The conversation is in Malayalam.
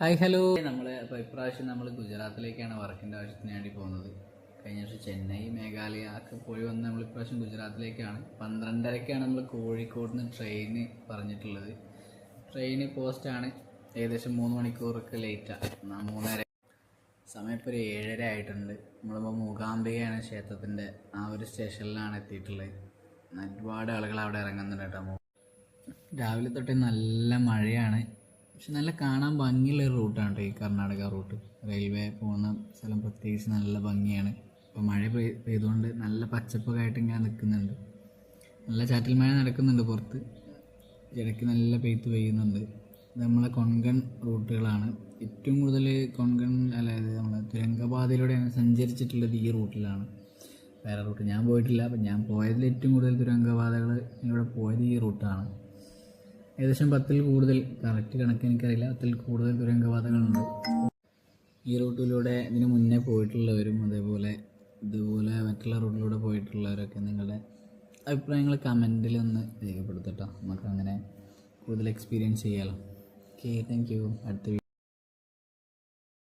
ഹായ് ഹലോ നമ്മൾ ഇപ്പോൾ ഇപ്രാവശ്യം നമ്മൾ ഗുജറാത്തിലേക്കാണ് വർക്കിന്റെ ആവശ്യത്തിന് വേണ്ടി പോകുന്നത്. കഴിഞ്ഞ വർഷം ചെന്നൈ മേഘാലയ ഒക്കെ പോയി വന്ന് നമ്മൾ ഇപ്രാവശ്യം ഗുജറാത്തിലേക്കാണ്. പന്ത്രണ്ടരക്കാണ് നമ്മൾ കോഴിക്കോട് നിന്ന് ട്രെയിന് പറഞ്ഞിട്ടുള്ളത് ട്രെയിന് പോസ്റ്റാണ് ഏകദേശം മൂന്ന് മണിക്കൂറൊക്കെ ലേറ്റാണ് മൂന്നര സമയം ഇപ്പോൾ ഒരു ഏഴര ആയിട്ടുണ്ട്. നമ്മളിപ്പോൾ മൂകാംബികയാണ് ക്ഷേത്രത്തിന്റെ ആ ഒരു സ്റ്റേഷനിലാണ് എത്തിയിട്ടുള്ളത്. ഒരുപാട് ആളുകൾ അവിടെ ഇറങ്ങുന്നുണ്ട് കേട്ടോ. രാവിലെ തൊട്ടേ നല്ല മഴയാണ്. പക്ഷെ നല്ല കാണാൻ ഭംഗിയുള്ള ഒരു റൂട്ടാണ് കേട്ടോ ഈ കർണാടക റൂട്ട്. റെയിൽവേ പോകുന്ന സ്ഥലം പ്രത്യേകിച്ച് നല്ല ഭംഗിയാണ്. ഇപ്പോൾ മഴ പെയ് പെയ്തുകൊണ്ട് നല്ല പച്ചപ്പൊക്കെ ആയിട്ട് ഇങ്ങനെ നിൽക്കുന്നുണ്ട്. നല്ല ചാറ്റൽ മഴ നടക്കുന്നുണ്ട് പുറത്ത്. ഇടയ്ക്ക് നല്ല പെയ്ത്ത് പെയ്യുന്നുണ്ട്. ഇത് നമ്മളെ കൊങ്കൺ റൂട്ടുകളാണ്. ഏറ്റവും കൂടുതൽ കൊങ്കൺ അതായത് നമ്മളെ തുരങ്കപാതയിലൂടെയാണ് സഞ്ചരിച്ചിട്ടുള്ളത് ഈ റൂട്ടിലാണ്. വേറെ റൂട്ട് ഞാൻ പോയിട്ടില്ല അപ്പം ഞാൻ പോയതിൽ ഏറ്റവും കൂടുതൽ തുരങ്കപാതകൾ ഇവിടെ പോയത് ഈ റൂട്ടാണ്. ഏകദേശം പത്തിൽ കൂടുതൽ കറക്റ്റ് കണക്ക് എനിക്കറിയില്ല. പത്തിൽ കൂടുതൽ തുരങ്കപാതകളുണ്ട് ഈ റൂട്ടിലൂടെ ഇതിന് മുന്നേ പോയിട്ടുള്ളവരും അതേപോലെ ഇതുപോലെ മറ്റുള്ള റൂട്ടിലൂടെ പോയിട്ടുള്ളവരൊക്കെ നിങ്ങളുടെ അഭിപ്രായങ്ങൾ കമന്റിൽ ഒന്ന് രേഖപ്പെടുത്തട്ടോ. നമുക്ക് അങ്ങനെ കൂടുതൽ എക്സ്പീരിയൻസ് ചെയ്യാമല്ലോ ഓക്കെ താങ്ക് യു അടുത്ത